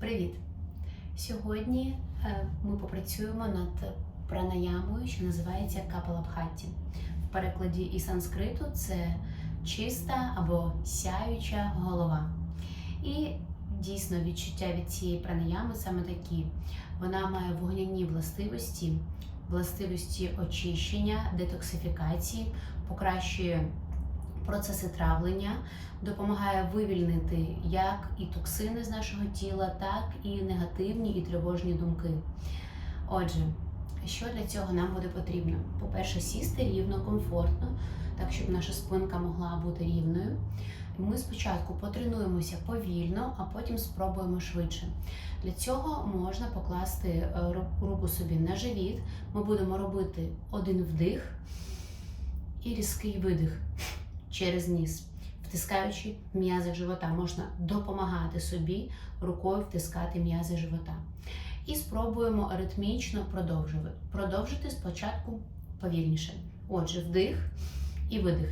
Привіт! Сьогодні е, ми попрацюємо над пранаямою, що називається капалабхатті. В перекладі із санскриту це чиста або сяюча голова. І дійсно відчуття від цієї пранаями саме такі. Вона має вогняні властивості, властивості очищення, детоксифікації, покращує процеси травлення, допомагає вивільнити як і токсини з нашого тіла, так і негативні і тривожні думки. Отже, що для цього нам буде потрібно? По-перше, сісти рівно, комфортно, так щоб наша спинка могла бути рівною. Ми спочатку потренуємося повільно, а потім спробуємо швидше. Для цього можна покласти е, руку собі на живіт. Ми будемо робити один вдих і різкий видих через ніс. Втискаючи м'язи живота, можна допомагати собі рукою втискати м'язи живота. І спробуємо ритмічно продовжувати. Продовжити спочатку повільніше. Отже, вдих і видих.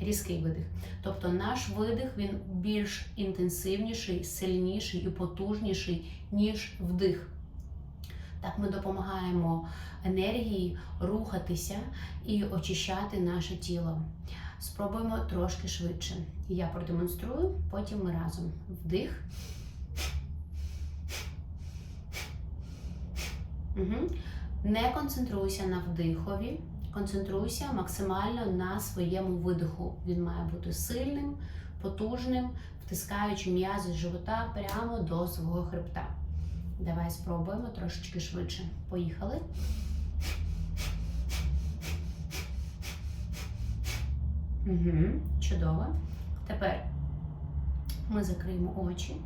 Різкий видих. Тобто наш видих він більш інтенсивніший, сильніший і потужніший, ніж вдих. Так ми допомагаємо енергії рухатися і очищати наше тіло. Спробуємо трошки швидше. Я продемонструю, потім ми разом. Вдих. Угу. Не концентруйся на вдихові, концентруйся максимально на своєму видиху. Він має бути сильним, потужним, втискаючи м'язи з живота прямо до свого хребта. Давай спробуємо трошечки швидше. Поїхали. Угу, чудово. Тепер ми закриємо очі,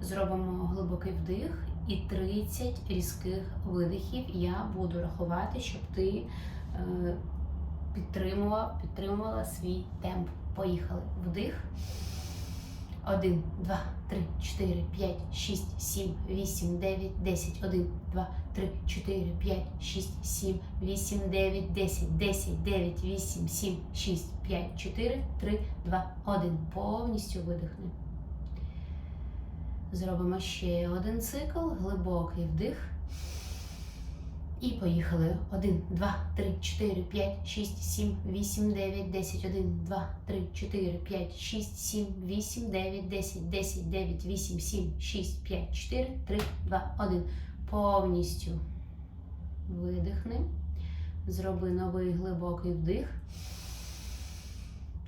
зробимо глибокий вдих і 30 різких видихів. Я буду рахувати, щоб ти е, підтримував, підтримувала свій темп. Поїхали. Вдих. 1, 2, 3, 4, 5, 6, 7, 8, 9, 10. 1, 2, 3, 4, 5, 6, 7, 8, 9, 10. 10, 9, 8, 7, 6, 5, 4, 3, 2, 1. Повністю видихни. Зробимо ще один цикл, глибокий вдих. І поїхали. 1, 2, 3, 4, 5, 6, 7, 8, 9, 10. 1, 2, 3, 4, 5, 6, 7, 8, 9, 10, 10, 9, 8, 7, 6, 5, 4, 3, 2, 1. Повністю видихни. Зроби новий глибокий вдих.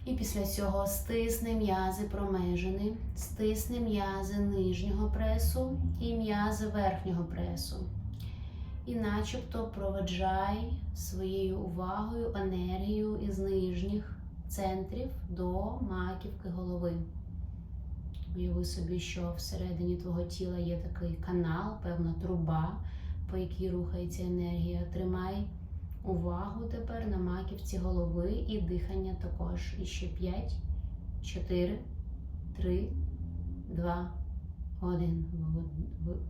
І після цього стисни м'язи промежини, стисни м'язи нижнього пресу і м'язи верхнього пресу. І начебто проведжай своєю увагою енергію із нижніх центрів до маківки голови. Уяви собі, що всередині твого тіла є такий канал, певна труба, по якій рухається енергія. Тримай увагу тепер на маківці голови і дихання також. І ще 5, 4, 3, 2, 1.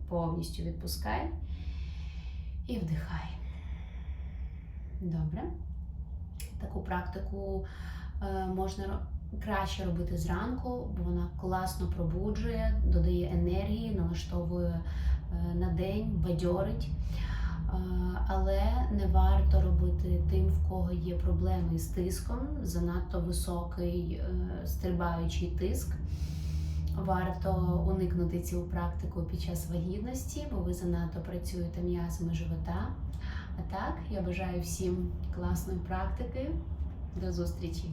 Повністю відпускай. І вдихай. Добре. Таку практику е, можна краще робити зранку, бо вона класно пробуджує, додає енергії, налаштовує е, на день, бадьорить. Е, але не варто робити тим, в кого є проблеми з тиском, занадто високий стрибаючий тиск. Варто уникнути цю практику під час вагітності, бо ви занадто працюєте м'язами живота. А так, я бажаю всім класної практики. До зустрічі!